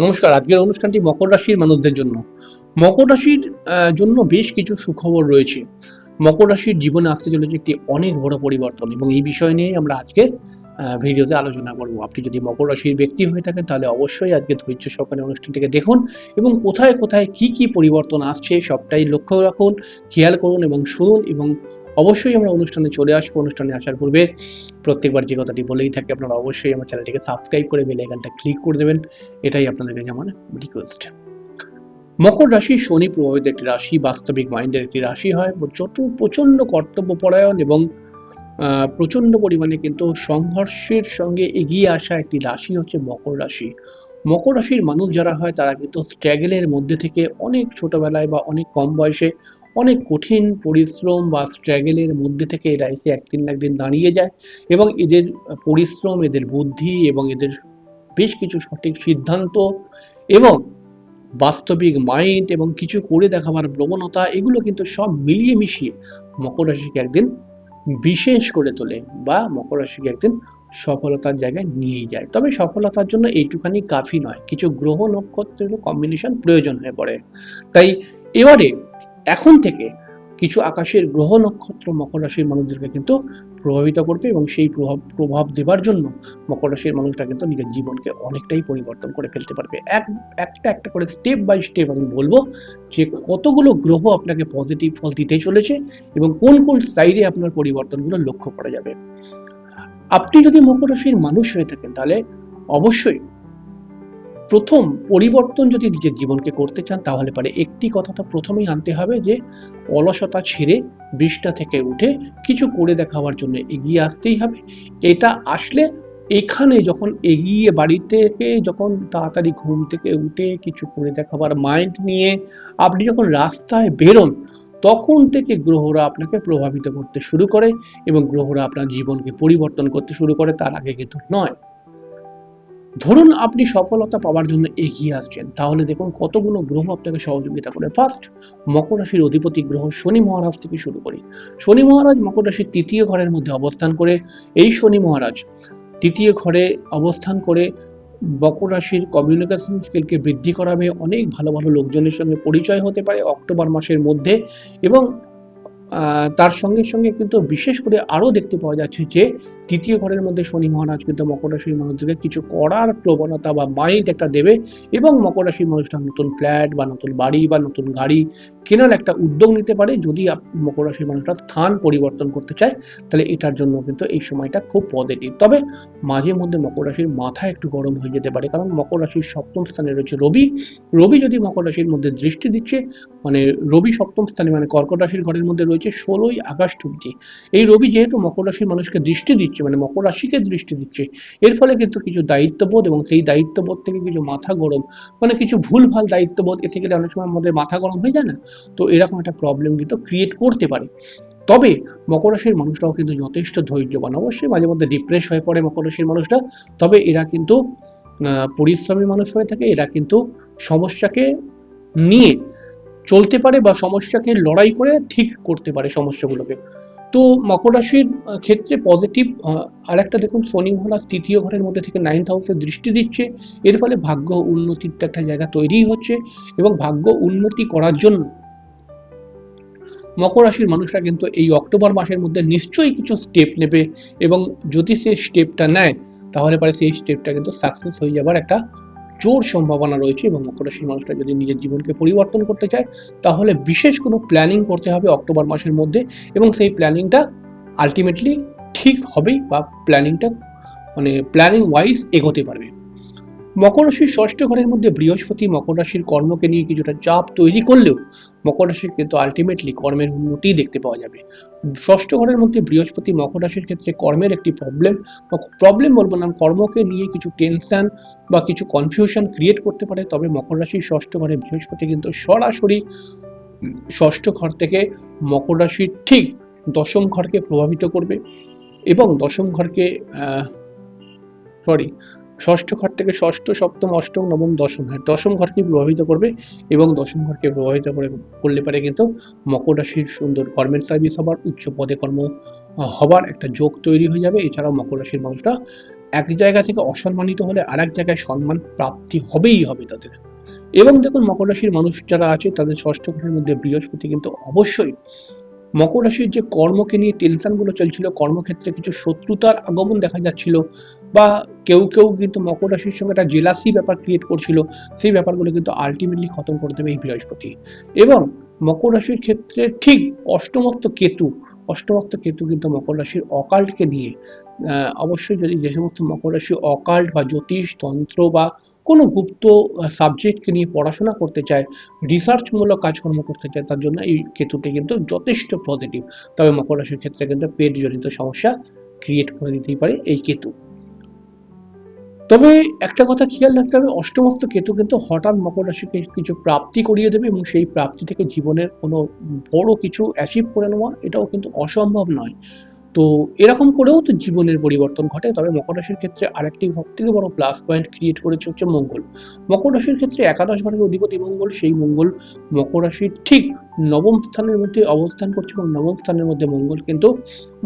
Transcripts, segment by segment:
নমস্কার, আজকের অনুষ্ঠানটি মকর রাশির মানুষদের জন্য। মকর রাশির জন্য বেশ কিছু সুখবর রয়েছে। মকর রাশির জীবনে আসতে চলেছে একটি অনেক বড় পরিবর্তন এবং এই বিষয় নিয়ে আমরা আজকে ভিডিওতে আলোচনা করব। আপনি যদি মকর রাশির ব্যক্তি হয়ে থাকেন, তাহলে অবশ্যই আজকে ধৈর্য সহকারে অনুষ্ঠানটিকে দেখুন এবং কোথায় কোথায় কি কি পরিবর্তন আসছে সবটাই লক্ষ্য রাখুন, খেয়াল করুন এবং শুনুন এবং অবশ্যই আমরা অনুষ্ঠানে চলে আসব অনুষ্ঠানে আসার পূর্বে প্রত্যেকবার যে কথাটি বলেই থাকি আপনারা অবশ্যই আমার চ্যানেলটিকে সাবস্ক্রাইব করে বেল আইকনটা ক্লিক করে দেবেন। এটাই আপনাদের কাছে আমার রিকোয়েস্ট মকর রাশি শনি প্রভাবিত একটি রাশি বাস্তবিক মাইন্ডের একটি রাশি হয়। প্রচণ্ড কর্তব্যপরায়ণ এবং আহ, প্রচণ্ড পরিমাণে কিন্তু সংঘর্ষের সঙ্গে এগিয়ে আসা একটি রাশি হচ্ছে মকর রাশি। মকর রাশির মানুষ যারা হয় তারা কিন্তু স্ট্রাগেলের মধ্যে থেকে অনেক ছোটবেলায় বা অনেক কম বয়সে অনেক কঠিন পরিশ্রম বা স্ট্রাগেলের মধ্যে থেকে এরা এসে একদিন না একদিন দাঁড়িয়ে যায় এবং এদের পরিশ্রম, এদের বুদ্ধি এবং এদের বেশ কিছু সঠিক সিদ্ধান্ত এবং বাস্তবিক মাইন্ড এবং কিছু করে দেখাবার প্রবণতা, এগুলো কিন্তু সব মিলিয়ে মিশিয়ে মকর রাশিকে একদিন বিশেষ করে তোলে বা মকর রাশিকে একদিন সফলতার জায়গায় নিয়ে যায়। তবে সফলতার জন্য এইটুখানি কাফি নয়, কিছু গ্রহ নক্ষত্রের কম্বিনেশন প্রয়োজন হয়ে পড়ে। তাই এবারে এখন থেকে কিছু আকাশের গ্রহ নক্ষত্র মকর রাশির মানুষদেরকে কিন্তু প্রভাবিত করবে এবং সেই প্রভাব প্রভাব দেবার জন্য মকর রাশির মানুষরা কিন্তু নিজের জীবনকে অনেকটাই পরিবর্তন করে ফেলতে পারবে। এক, একটা একটা করে স্টেপ বাই স্টেপ আমি বলব যে কতগুলো গ্রহ আপনাকে পজিটিভ ফল দিতে চলেছে এবং কোন কোন সাইডে আপনার পরিবর্তনগুলো লক্ষ্য করা যাবে। আপনি যদি মকর রাশির মানুষ হয়ে থাকেন তাহলে অবশ্যই প্রথম পরিবর্তন যদি নিজের জীবনকে করতে চান, তাহলে পারে একটি কথা তো প্রথমেই আনতে হবে যে, অলসতা ছেড়ে বৃষ্টা থেকে উঠে কিছু করে দেখাবার জন্য এগিয়ে আসতেই হবে। এটা আসলে এখানে যখন এগিয়ে বাড়ি থেকে যখন তাড়াতাড়ি ঘুম থেকে উঠে কিছু করে দেখাবার মাইন্ড নিয়ে আপনি যখন রাস্তায় বেরোন, তখন থেকে গ্রহরা আপনাকে প্রভাবিত করতে শুরু করে এবং গ্রহরা আপনার জীবনকে পরিবর্তন করতে শুরু করে। তার আগে কিন্তু নয়। ধরুন আপনি সফলতা পাওয়ার জন্য এগিয়ে আসছেন, তাহলে দেখুন কতগুলো গ্রহ আপনাকে সহযোগিতা করে। ফার্স্ট মকর রাশির অধিপতি গ্রহ শনি মহারাজ থেকে শুরু করি। শনি মহারাজ মকর রাশির তৃতীয় ঘরের মধ্যে অবস্থান করে, এই শনি মহারাজ তৃতীয় ঘরে অবস্থান করে মকর রাশির কমিউনিকেশন স্কিলকে বৃদ্ধি করাবে, অনেক ভালো ভালো লোকজনের সঙ্গে পরিচয় হতে পারে অক্টোবর মাসের মধ্যে এবং তার সঙ্গে সঙ্গে কিন্তু বিশেষ করে আরও দেখতে পাওয়া যাচ্ছে যে তৃতীয় ঘরের মধ্যে শনি মহারাজ কিন্তু মকর রাশির মানুষদেরকে কিছু করার প্রবণতা বা মাইন্ড একটা দেবে এবং মকর রাশির মানুষরা নতুন ফ্ল্যাট বা নতুন বাড়ি বা নতুন গাড়ি কেনার একটা উদ্যোগ নিতে পারে। যদি মকর রাশির মানুষরা স্থান পরিবর্তন করতে চায়, তাহলে এটার জন্য কিন্তু এই সময়টা খুব পজিটিভ তবে মাঝে মধ্যে মকর রাশির মাথা একটু গরম হয়ে যেতে পারে, কারণ মকর রাশির সপ্তম স্থানে রয়েছে রবি। রবি যদি মকর রাশির মধ্যে দৃষ্টি দিচ্ছে মানে রবি সপ্তম স্থানে মানে কর্কট রাশির ঘরের মধ্যে রয়েছে ষোলোই আগস্ট অব্দি এই রবি যেহেতু মকর রাশির মানুষকে দৃষ্টি দিচ্ছে মানে মকর রাশিকে দৃষ্টি দিচ্ছে, এর ফলে কিন্তু কিছু দায়িত্ববোধ এবং সেই দায়িত্ববোধ থেকে কিছু মাথা গরম মানে কিছু ভুলভাল দায়িত্ববোধ এসে গেলে অনেক সময় আমাদের মাথা গরম হয়ে যায় না? তো এরকম একটা প্রবলেম কিন্তু ক্রিয়েট করতে পারে। তবে মকর রাশির মানুষরাও কিন্তু যথেষ্ট ধৈর্যবান। অবশ্যই মাঝে মধ্যে ডিপ্রেস হয়ে পড়ে মকর রাশির মানুষরা। তবে এরা কিন্তু পরিশ্রমী মানুষ হয়ে থাকে। এরা কিন্তু সমস্যাকে নিয়ে চলতে পারে বা সমস্যাকে লড়াই করে ঠিক করতে পারে সমস্যাগুলোকে। তো মকর রাশির ক্ষেত্রে পজিটিভ আর একটা দেখুন, শনি মহারাজ তৃতীয় ঘরের মধ্যে থেকে নাইন্থ হাউসে দৃষ্টি দিচ্ছে। এর ফলে ভাগ্য উন্নতির তো একটা জায়গা তৈরি হচ্ছে এবং ভাগ্য উন্নতি করার জন্য মকর রাশির মানুষরা কিন্তু এই অক্টোবর মাসের মধ্যে নিশ্চয়ই কিছু স্টেপ নেবে এবং যদি সে স্টেপটা নেয়, তাহলে পরে সেই স্টেপটা কিন্তু সাকসেস হয়ে যাবার একটা জোর সম্ভাবনা রয়েছে এবং মকর রাশির যদি নিজের জীবনকে পরিবর্তন করতে চায়, তাহলে বিশেষ কোনো প্ল্যানিং করতে হবে অক্টোবর মাসের মধ্যে এবং সেই প্ল্যানিংটা আলটিমেটলি ঠিক হবেই বা প্ল্যানিংটা মানে প্ল্যানিং ওয়াইজ এগোতে পারবে। মকর রাশির ষষ্ঠ ঘরের মধ্যে বৃহস্পতি মকর রাশির কর্মকে নিয়ে কিছুটা চাপ তৈরি করলেও মকর রাশির কিন্তু আলটিমেটলি কর্মের উন্নতি দেখতে পাওয়া যাবে। ষষ্ঠ ঘরের মধ্যে বৃহস্পতি মকর রাশির ক্ষেত্রে কর্মের একটি প্রবলেম প্রবলেম বলব না, কর্মকে নিয়ে কিছু টেনশন বা কিছু কনফিউশন ক্রিয়েট করতে পারে। তবে মকর রাশির ষষ্ঠ ঘরে বৃহস্পতি কিন্তু সরাসরি ষষ্ঠ ঘর থেকে মকর রাশির ঠিক দশম ঘরকে প্রভাবিত করবে এবং দশম ঘরকে সরি ষষ্ঠ ঘর থেকে ষষ্ঠ, সপ্তম, অষ্টম, নবম, দশম হ্যাঁ দশম ঘরকে প্রভাবিত করবে এবং দশম ঘরকে প্রভাবিত করে, করলে পারে কিন্তু মকর রাশির সুন্দর গভর্নমেন্ট সার্ভিস হবার, উচ্চ পদে কর্ম হবার একটা যোগ তৈরি হয়ে যাবে। এছাড়াও মকর রাশির মানুষরা এক জায়গা থেকে অসম্মানিত হলে আর এক জায়গায় সম্মান প্রাপ্তি হবেই হবে তাদের। এবং দেখুন মকর রাশির মানুষ যারা আছে, তাদের ষষ্ঠ ঘরের মধ্যে বৃহস্পতি কিন্তু অবশ্যই মকর রাশির যে কর্মকে নিয়ে টেনশনগুলো চলছিল, কর্মক্ষেত্রে কিছু শত্রুতার আগমন দেখা যাচ্ছিল বা কেউ কেউ কিন্তু মকর রাশির সঙ্গে একটা জেলাসি ব্যাপার ক্রিয়েট করছিল, সেই ব্যাপারগুলো কিন্তু আলটিমেটলি খতম করে দেবে এই বৃহস্পতি। এবং মকর রাশির ক্ষেত্রে ঠিক অষ্টমস্ত কেতু অষ্টমস্ত কেতু কিন্তু মকর রাশির অকাল্টকে নিয়ে অবশ্যই যদি যে সমস্ত মকর রাশি অকাল্ট বা জ্যোতিষ, তন্ত্র বা কোনো গুপ্ত সাবজেক্টকে নিয়ে পড়াশোনা করতে চায় রিসার্চমূলক কাজকর্ম করতে চায়, তার জন্য এই কেতুটি কিন্তু যথেষ্ট পজিটিভ তবে মকর রাশির ক্ষেত্রে কিন্তু পেট জনিত সমস্যা ক্রিয়েট করে দিতেই পারে এই কেতু। তবে একটা কথা খেয়াল রাখতে হবে, অষ্টমস্ত কেতু কিন্তু হঠাৎ মকর রাশিকে কিছু প্রাপ্তি করিয়ে দেবে এবং সেই প্রাপ্তি থেকে জীবনের কোনো বড় কিছু অ্যাচিভ করে নেওয়া, এটাও কিন্তু অসম্ভব নয়। তো এরকম করেও তো জীবনের পরিবর্তন ঘটে। তবে মকর রাশির ক্ষেত্রে আরেকটি সব থেকে বড় প্লাস পয়েন্ট ক্রিয়েট করেছে হচ্ছে মঙ্গল। মকর রাশির ক্ষেত্রে একাদশ ঘরের অধিপতি মঙ্গল, সেই মঙ্গল মকর রাশির ঠিক নবম স্থানের মধ্যে অবস্থান করছে এবং নবম স্থানের মধ্যে মঙ্গল কিন্তু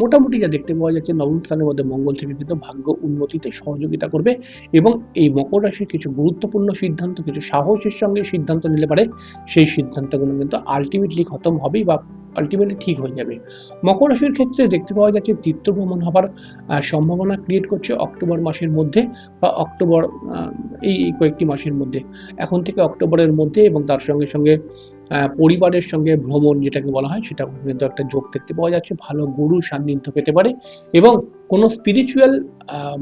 মোটামুটি যা দেখতে পাওয়া যাচ্ছে, নবম স্থানের মধ্যে মঙ্গল থেকে কিন্তু ভাগ্য উন্নতিতে সহযোগিতা করবে এবং এই মকর রাশির কিছু গুরুত্বপূর্ণ সিদ্ধান্ত, কিছু সাহসের সঙ্গে সিদ্ধান্ত নিলে পারে। সেই সিদ্ধান্তগুলো কিন্তু আলটিমেটলি খতম হবেই বা আলটিমেটলি ঠিক হয়ে যাবে। মকর রাশির ক্ষেত্রে দেখতে পাওয়া যাচ্ছে তীর্থ ভ্রমণ হবার সম্ভাবনা ক্রিয়েট করছে অক্টোবর মাসের মধ্যে বা অক্টোবর এই কয়েকটি মাসের মধ্যে। এখন থেকে অক্টোবরের মধ্যে এবং তার সঙ্গে সঙ্গে পরিবারের সঙ্গে ভ্রমণ যেটাকে বলা হয় সেটা কিন্তু একটা যোগ দেখতে পাওয়া যাচ্ছে। ভালো গুরু সান্নিধ্য পেতে পারে এবং কোনো স্পিরিচুয়াল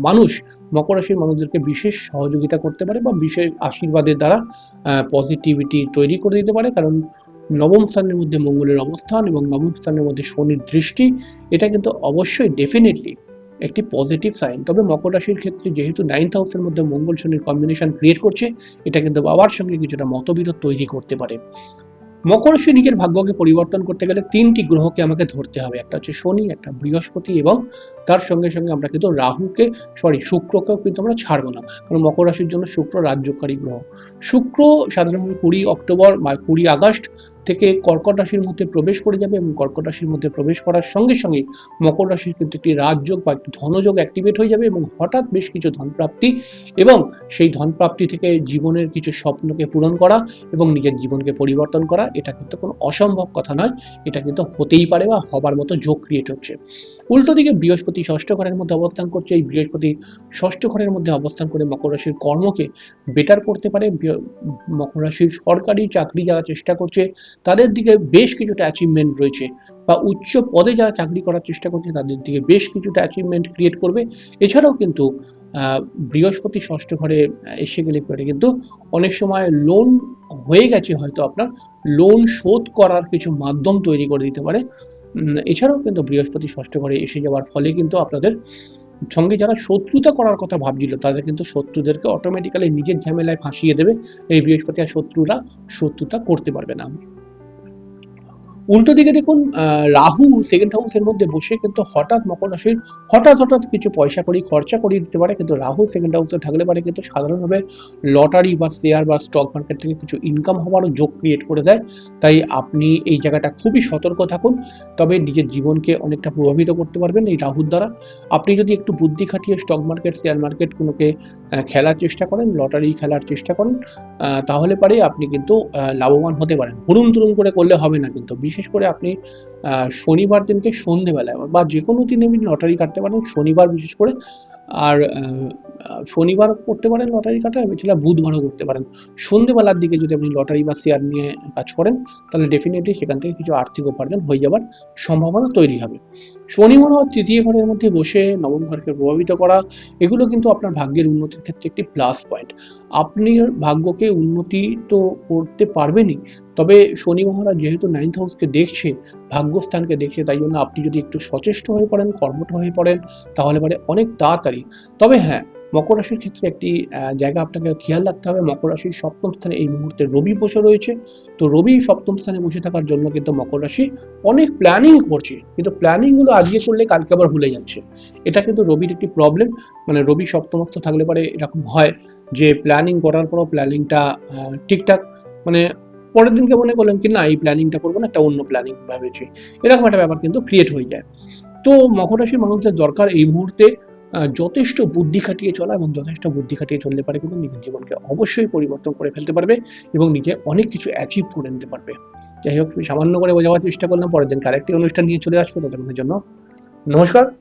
মানুষ মকর রাশির মানুষদেরকে বিশেষ সহযোগিতা করতে পারে বা বিশেষ আশীর্বাদের দ্বারা পজিটিভিটি তৈরি করে দিতে পারে। কারণ নবম স্থানের মধ্যে মঙ্গলের অবস্থান এবং নবম স্থানের মধ্যে শনির দৃষ্টি, এটা কিন্তু অবশ্যই ডেফিনেটলি একটি পজিটিভ সাইন তবে মকর রাশির ক্ষেত্রে যেহেতু নাইন্থ হাউসের মধ্যে মঙ্গল শনির কম্বিনেশন ক্রিয়েট করছে, এটা কিন্তু বাবার সঙ্গে কিছুটা মতবিরোধ তৈরি করতে পারে। মকর রাশি নিজের ভাগ্যকে পরিবর্তন করতে গেলে তিনটি গ্রহকে আমাকে ধরতে হবে। একটা হচ্ছে শনি, একটা বৃহস্পতি এবং তার সঙ্গে সঙ্গে আমরা কিন্তু রাহুকে সরি শুক্রকেও কিন্তু আমরা ছাড়বো না। কারণ মকর রাশির জন্য শুক্র রাজ্যকারী গ্রহ। শুক্র, সাধারণত কুড়ি অক্টোবর বা কুড়ি আগস্ট থেকে কর্কট রাশির মধ্যে প্রবেশ করে যাবে এবং কর্কট রাশির মধ্যে প্রবেশ করার সঙ্গে সঙ্গে মকর রাশির কিন্তু একটি রাজযোগ বা একটি ধনযোগ অ্যাক্টিভেট হয়ে যাবে এবং হঠাৎ বেশ কিছু ধনপ্রাপ্তি এবং সেই ধনপ্রাপ্তি থেকে জীবনের কিছু স্বপ্নকে পূরণ করা এবং নিজের জীবনকে পরিবর্তন করা, এটা কিন্তু কোনো অসম্ভব কথা নয়। এটা কিন্তু হতেই পারে বা হবার মতো যোগ ক্রিয়েট হচ্ছে। উল্টো দিকে বৃহস্পতি ষষ্ঠ ঘরের মধ্যে অবস্থান করছে। এই বৃহস্পতি ষষ্ঠ ঘরের মধ্যে অবস্থান করে মকর রাশির কর্মকে বেটার করতে পারে। মকর রাশির সরকারি চাকরি যারা চেষ্টা করছে, তাদের দিকে বেশ কিছুটা অ্যাচিভমেন্ট রয়েছে বা উচ্চ পদে যারা চাকরি করার চেষ্টা করছে, তাদের দিকে বেশ কিছুটা অ্যাচিভমেন্ট ক্রিয়েট করবে। এছাড়াও কিন্তু বৃহস্পতি ষষ্ঠ ঘরে এসে গেলে পরে কিন্তু অনেক সময় লোন হয়ে গেছে হয়তো আপনার। লোন শোধ করার কিছু মাধ্যম তৈরি করে দিতে পারে। এছাড়াও কিন্তু বৃহস্পতি ষষ্ঠ ঘরে এসে যাওয়ার ফলে কিন্তু আপনাদের সঙ্গে যারা শত্রুতা করার কথা ভাবছিল, তাদের কিন্তু শত্রুদেরকে অটোমেটিক্যালি নিজের ঝামেলায় ফাঁসিয়ে দেবে। এই বৃহস্পতি আর শত্রুরা শত্রুতা করতে পারবে না। উল্টো দিকে দেখুন রাহু সেকেন্ড হাউসের মধ্যে বসে কিন্তু হঠাৎ মকর রাশির হঠাৎ হঠাৎ কিছু পয়সা করি খরচা করিয়ে দিতে পারে। কিন্তু রাহু সেকেন্ড হাউসে থাকলে পারে কিন্তু সাধারণভাবে লটারি বা শেয়ার বা স্টক মার্কেট থেকে কিছু ইনকাম হওয়ারও যোগ ক্রিয়েট করে দেয়। তাই আপনি এই জায়গাটা খুবই সতর্ক থাকুন। তবে নিজের জীবনকে অনেকটা প্রভাবিত করতে পারবেন এই রাহুর দ্বারা। আপনি যদি একটু বুদ্ধি খাটিয়ে স্টক মার্কেট শেয়ার মার্কেট কোনোকে খেলার চেষ্টা করেন লটারি খেলার চেষ্টা করেন তাহলে পারে আপনি কিন্তু লাভবান হতে পারেন। হুড়ুম তুরুম করে করলে হবে না কিন্তু। বিশেষ করে আপনি শনিবার দিনকে সন্ধেবেলায় বা যে কোনো দিনে আপনি লটারি কাটতে পারেন, শনিবার বিশেষ করে, আর শনিবার করতে পারেন লটারি কাটা, এছাড়া বুধবারও করতে পারেন। সন্ধেবেলার দিকে যদি আপনি লটারি বা শেয়ার নিয়ে কাজ করেন, তাহলে ডেফিনেটলি সেখান থেকে কিছু আর্থিক উপার্জন হয়ে যাবার সম্ভাবনা তৈরি হবে। শনি মনোহর তৃতীয় ঘরের মধ্যে বসে নবম ঘরকে প্রভাবিত করা, এগুলো কিন্তু আপনার ভাগ্যের উন্নতির ক্ষেত্রে একটি প্লাস পয়েন্ট আপনি ভাগ্যকে উন্নতি তো করতে পারবেনই, তবে শনি মহারাজ যেহেতু নাইন্থ হাউসকে দেখছে, ভাগ্যস্থানকে দেখছে, তাই জন্য আপনি যদি একটু সচেষ্ট হয়ে পড়েন, কর্মঠ হয়ে পড়েন, তাহলে পরে অনেক তাড়াতাড়ি। তবে হ্যাঁ মকর রাশির ক্ষেত্রে একটি জায়গা আপনাকে খেয়াল রাখতে হবে। মকর রাশির সপ্তম স্থানে এই মুহূর্তে রবি বসে রয়েছে। তো রবি সপ্তম স্থানে বসে থাকার জন্য কিন্তু মকর রাশি অনেক প্ল্যানিং করছে। কিন্তু প্ল্যানিংগুলো আজকে করলে কালকে আবার ভুলে যাচ্ছে। এটা কিন্তু রবির একটি প্রবলেম মানে রবি সপ্তমস্থ থাকলে পরে এরকম হয় যে প্ল্যানিং করার পরও প্ল্যানিংটা ঠিকঠাক। মানে পরের দিনকে মনে করলেন কি, না, এই প্ল্যানিংটা করব না, একটা অন্য প্ল্যানিং ভাবেছি। এরকম একটা ব্যাপার কিন্তু ক্রিয়েট হয়ে যায়। তো মকর রাশির মানুষদের দরকার এই মুহূর্তে যথেষ্ট বুদ্ধি খাটিয়ে চলা এবং যথেষ্ট বুদ্ধি খাটিয়ে চললে পারে কিন্তু নিজের জীবনকে অবশ্যই পরিবর্তন করে ফেলতে পারবে এবং নিজে অনেক কিছু অ্যাচিভ করে নিতে পারবে। যাই হোক সামান্য করে বোঝাবার চেষ্টা করলাম, পরের দিন আরেকটি অনুষ্ঠান নিয়ে চলে আসব, ততক্ষণের জন্য। নমস্কার।